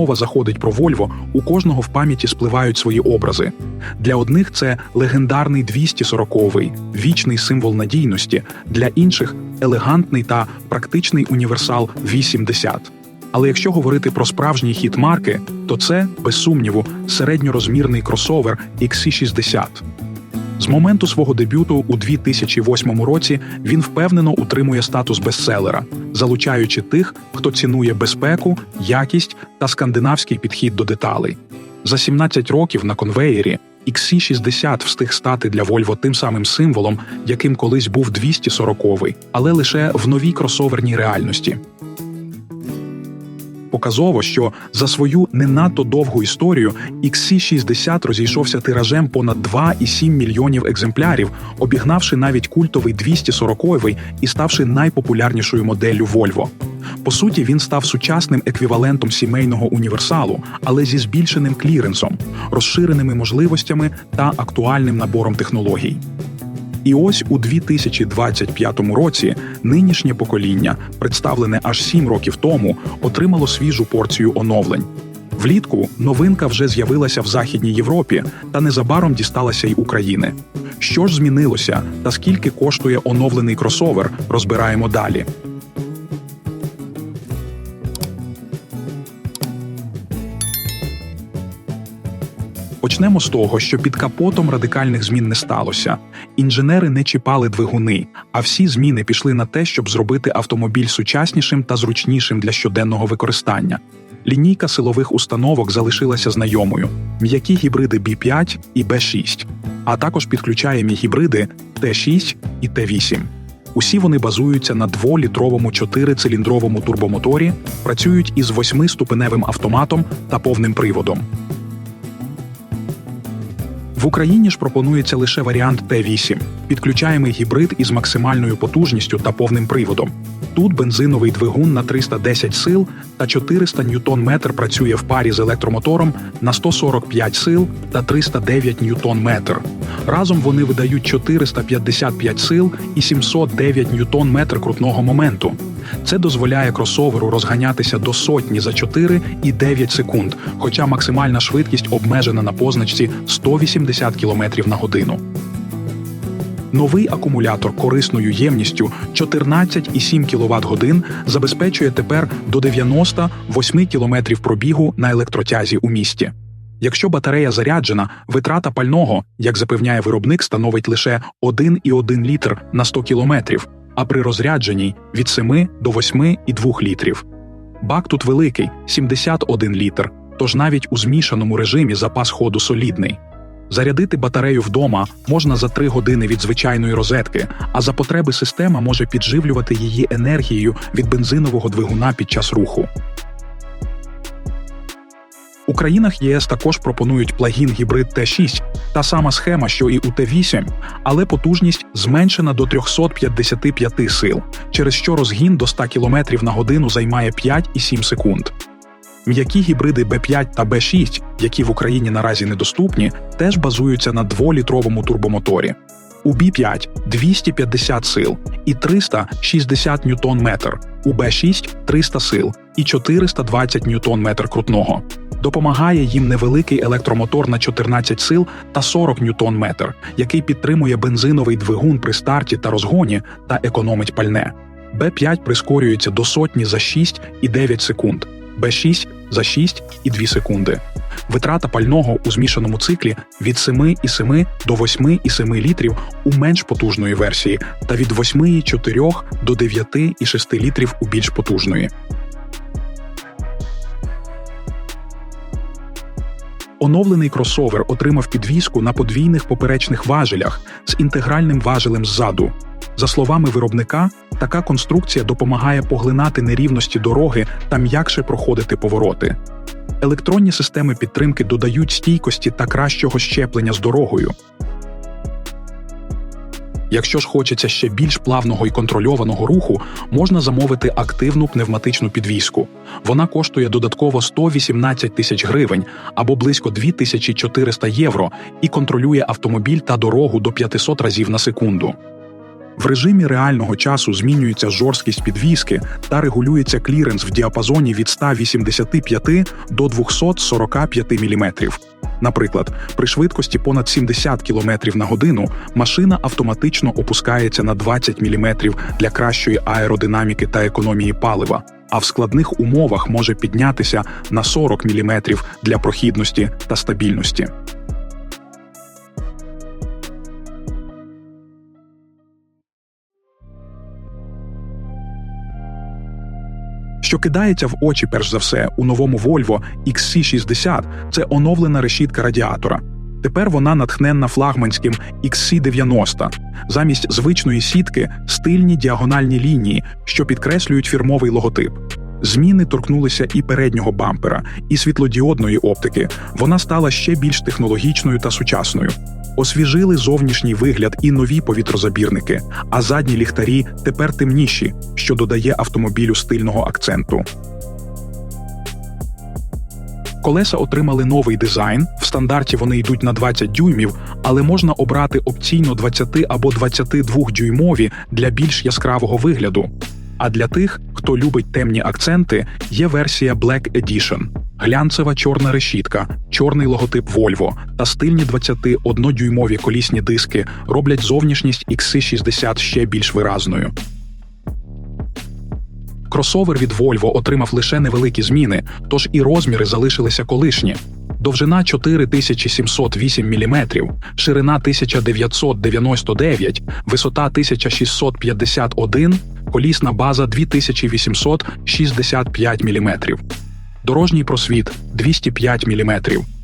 Мова заходить про Вольво, у кожного в пам'яті спливають свої образи. Для одних це легендарний 240-й, вічний символ надійності, для інших елегантний та практичний універсал 80. Але якщо говорити про справжній хіт марки, то це, без сумніву, середньорозмірний кросовер XC60. З моменту свого дебюту у 2008 році він впевнено утримує статус бестселера, залучаючи тих, хто цінує безпеку, якість та скандинавський підхід до деталей. За 17 років на конвеєрі XC60 встиг стати для Volvo тим самим символом, яким колись був 240-й, але лише в новій кросоверній реальності. Показово, що за свою не надто довгу історію XC60 розійшовся тиражем понад 2,7 мільйонів екземплярів, обігнавши навіть культовий 240-й і ставши найпопулярнішою моделлю Volvo. По суті, він став сучасним еквівалентом сімейного універсалу, але зі збільшеним кліренсом, розширеними можливостями та актуальним набором технологій. І ось у 2025 році нинішнє покоління, представлене аж сім років тому, отримало свіжу порцію оновлень. Влітку новинка вже з'явилася в Західній Європі та незабаром дісталася й України. Що ж змінилося та скільки коштує оновлений кросовер, розбираємо далі. Почнемо з того, що під капотом радикальних змін не сталося. Інженери не чіпали двигуни, а всі зміни пішли на те, щоб зробити автомобіль сучаснішим та зручнішим для щоденного використання. Лінійка силових установок залишилася знайомою: м'які гібриди B5 і B6, а також підключаємі гібриди T6 і T8. Усі вони базуються на 2-літровому 4-циліндровому турбомоторі, працюють із 8-ступеневим автоматом та повним приводом. В Україні ж пропонується лише варіант Т8 підключаємий гібрид із максимальною потужністю та повним приводом. Тут бензиновий двигун на 310 сил та 400 ньютон-метр працює в парі з електромотором на 145 сил та 309 ньютон-метр. Разом вони видають 455 сил і 709 ньютон-метр крутного моменту. Це дозволяє кросоверу розганятися до сотні за 4 і 9 секунд, хоча максимальна швидкість обмежена на позначці 180 км на годину. Новий акумулятор корисною ємністю 14,7 кВт годин забезпечує тепер до 98 км пробігу на електротязі у місті. Якщо батарея заряджена, витрата пального, як запевняє виробник, становить лише 1,1 літр на 100 км, а при розрядженні від 7 до 8,2 літрів. Бак тут великий 71 літр, тож навіть у змішаному режимі запас ходу солідний. Зарядити батарею вдома можна за 3 години від звичайної розетки, а за потреби система може підживлювати її енергією від бензинового двигуна під час руху. У країнах ЄС також пропонують плагін гібрид Т6, та сама схема, що і у Т8, але потужність зменшена до 355 сил, через що розгін до 100 км на годину займає 5,7 секунд. М'які гібриди Б5 та Б6, які в Україні наразі недоступні, теж базуються на 2-літровому турбомоторі. У Б5 250 сил і 360 ньютон-метр, у Б6 300 сил і 420 ньютон-метр крутного. Допомагає їм невеликий електромотор на 14 сил та 40 ньютон-метр, який підтримує бензиновий двигун при старті та розгоні та економить пальне. Б5 прискорюється до сотні за 6 і 9 секунд, Б6 за 6 і 2 секунди. Витрата пального у змішаному циклі від 7,7 до 8,7 літрів у менш потужної версії та від 8,4 до 9,6 літрів у більш потужної. Оновлений кросовер отримав підвіску на подвійних поперечних важелях з інтегральним важелем ззаду. За словами виробника, така конструкція допомагає поглинати нерівності дороги та м'якше проходити повороти. Електронні системи підтримки додають стійкості та кращого щеплення з дорогою. Якщо ж хочеться ще більш плавного і контрольованого руху, можна замовити активну пневматичну підвіску. Вона коштує додатково 118 тисяч гривень або близько 2400 євро і контролює автомобіль та дорогу до 500 разів на секунду. В режимі реального часу змінюється жорсткість підвіски та регулюється кліренс в діапазоні від 185 до 245 мм. Наприклад, при швидкості понад 70 км на годину машина автоматично опускається на 20 мм для кращої аеродинаміки та економії палива, а в складних умовах може піднятися на 40 мм для прохідності та стабільності. Кидається в очі, перш за все, у новому Volvo XC60 – це оновлена решітка радіатора. Тепер вона натхненна флагманським XC90. Замість звичної сітки стильні діагональні лінії, що підкреслюють фірмовий логотип. Зміни торкнулися і переднього бампера, і світлодіодної оптики. Вона стала ще більш технологічною та сучасною. Освіжили зовнішній вигляд і нові повітрозабірники, а задні ліхтарі тепер темніші, що додає автомобілю стильного акценту. Колеса отримали новий дизайн. В стандарті вони йдуть на 20 дюймів, але можна обрати опційно 20 або 22 дюймові для більш яскравого вигляду. А для тих, хто любить темні акценти, є версія Black Edition. глянцева чорна решітка, чорний логотип Volvo та стильні 21-дюймові колісні диски роблять зовнішність XC60 ще більш виразною. Кросовер від Volvo отримав лише невеликі зміни, тож і розміри залишилися колишні. Довжина 4708 мм, ширина 1999, висота 1651, колісна база 2865 мм. Дорожній просвіт 205 мм,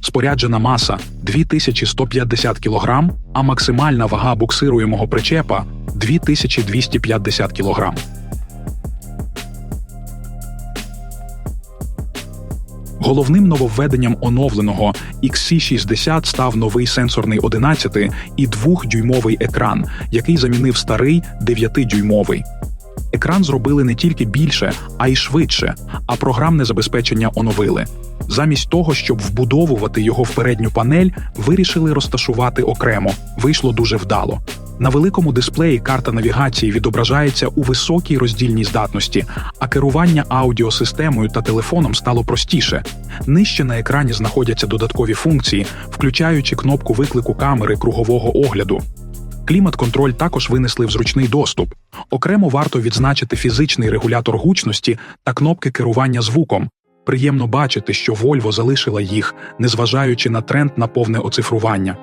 споряджена маса 2150 кг, а максимальна вага буксируємого причепа 2250 кг. Головним нововведенням оновленого XC60 став новий сенсорний 11 і 2-дюймовий екран, який замінив старий 9-дюймовий. Екран зробили не тільки більше, а й швидше, а програмне забезпечення оновили. Замість того, щоб вбудовувати його в передню панель, вирішили розташувати окремо. Вийшло дуже вдало. На великому дисплеї карта навігації відображається у високій роздільній здатності, а керування аудіосистемою та телефоном стало простіше. Нижче на екрані знаходяться додаткові функції, включаючи кнопку виклику камери кругового огляду. Клімат-контроль також винесли в зручний доступ. Окремо варто відзначити фізичний регулятор гучності та кнопки керування звуком. Приємно бачити, що Volvo залишила їх, незважаючи на тренд на повне оцифрування.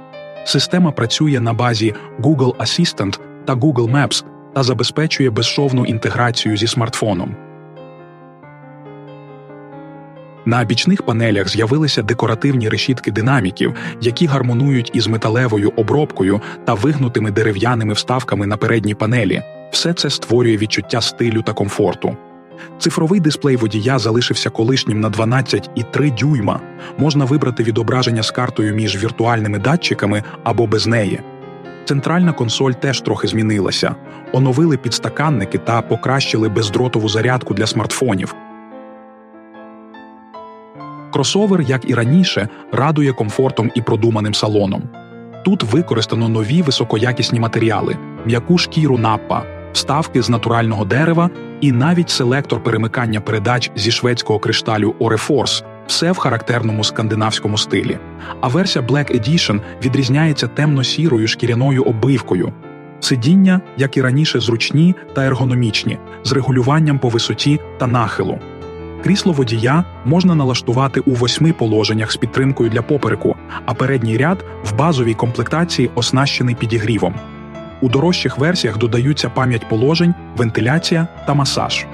Система працює на базі Google Assistant та Google Maps та забезпечує безшовну інтеграцію зі смартфоном. На бічних панелях з'явилися декоративні решітки динаміків, які гармонують із металевою обробкою та вигнутими дерев'яними вставками на передній панелі. Все це створює відчуття стилю та комфорту. Цифровий дисплей водія залишився колишнім на 12,3 дюйма. Можна вибрати відображення з картою між віртуальними датчиками або без неї. Центральна консоль теж трохи змінилася, оновили підстаканники та покращили бездротову зарядку для смартфонів. Кросовер, як і раніше, радує комфортом і продуманим салоном. Тут використано нові високоякісні матеріали, м'яку шкіру наппа, вставки з натурального дерева і навіть селектор перемикання передач зі шведського кришталю Oreforce – все в характерному скандинавському стилі. А версія Black Edition відрізняється темно-сірою шкіряною оббивкою. Сидіння, як і раніше, зручні та ергономічні, з регулюванням по висоті та нахилу. Крісло водія можна налаштувати у восьми положеннях з підтримкою для попереку, а передній ряд в базовій комплектації оснащений підігрівом. У дорожчих версіях додаються пам'ять положень, вентиляція та масаж.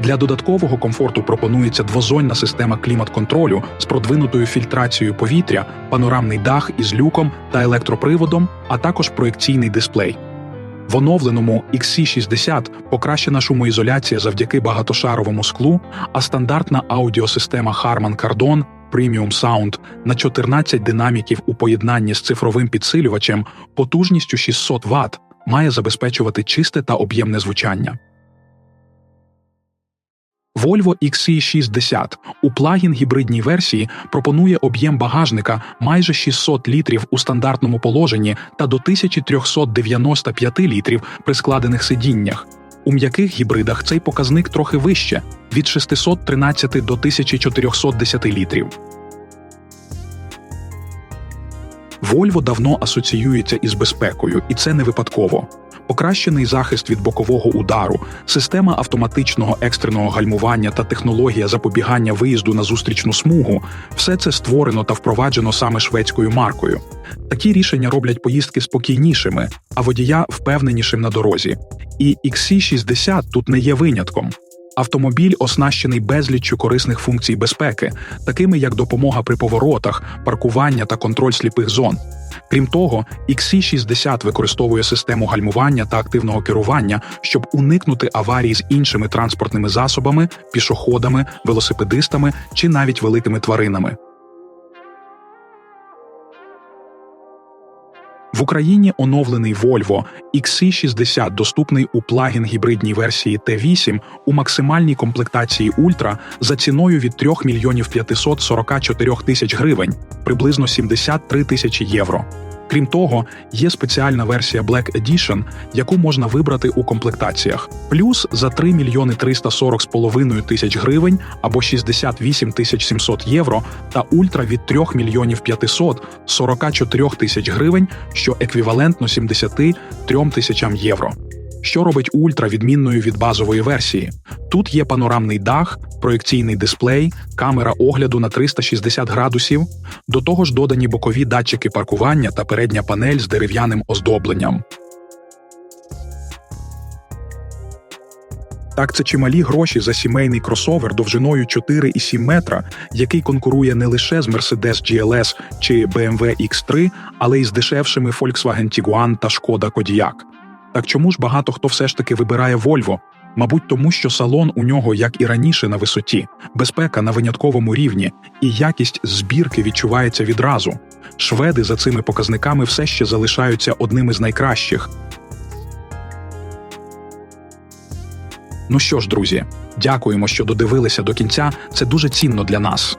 Для додаткового комфорту пропонується двозонна система клімат-контролю з продвинутою фільтрацією повітря, панорамний дах із люком та електроприводом, а також проекційний дисплей. В оновленому XC60 покращена шумоізоляція завдяки багатошаровому склу, а стандартна аудіосистема Harman Kardon Premium Sound на 14 динаміків у поєднанні з цифровим підсилювачем потужністю 600 Вт має забезпечувати чисте та об'ємне звучання. Volvo XC60 у плагін гібридній версії пропонує об'єм багажника майже 600 літрів у стандартному положенні та до 1395 літрів при складених сидіннях. У м'яких гібридах цей показник трохи вище від 613 до 1410 літрів. Volvo давно асоціюється із безпекою, і це не випадково. Покращений захист від бокового удару, система автоматичного екстреного гальмування та технологія запобігання виїзду на зустрічну смугу все це створено та впроваджено саме шведською маркою. Такі рішення роблять поїздки спокійнішими, а водія впевненішим на дорозі. І XC60 тут не є винятком. Автомобіль оснащений безліччю корисних функцій безпеки, такими як допомога при поворотах, паркування та контроль сліпих зон. Крім того, XC60 використовує систему гальмування та активного керування, щоб уникнути аварій з іншими транспортними засобами, пішоходами, велосипедистами чи навіть великими тваринами. В Україні оновлений Volvo XC60 доступний у плагін гібридній версії T8 у максимальній комплектації Ультра за ціною від 3 мільйонів 544 тисяч гривень, приблизно 73 тисячі євро. Крім того, є спеціальна версія Black Edition, яку можна вибрати у комплектаціях, плюс за 3 мільйони 340 з половиною тисяч гривень або 68 тисяч 700 євро, та ультра від 3 мільйонів 500 44 тисяч гривень, що еквівалентно 73 тисячам євро. Що робить ультра відмінною від базової версії? Тут є панорамний дах, проекційний дисплей, камера огляду на 360 градусів, до того ж додані бокові датчики паркування та передня панель з дерев'яним оздобленням. Так, це чималі гроші за сімейний кросовер довжиною 4,7 метра, який конкурує не лише з Mercedes GLS чи BMW X3, але й з дешевшими Volkswagen Tiguan та Шкода Kodiaq. Так чому ж багато хто все ж таки вибирає Volvo? Мабуть, тому що салон у нього, як і раніше, на висоті, безпека на винятковому рівні, і якість збірки відчувається відразу. Шведи за цими показниками все ще залишаються одними з найкращих. Ну що ж, друзі, дякуємо, що додивилися до кінця. Це дуже цінно для нас.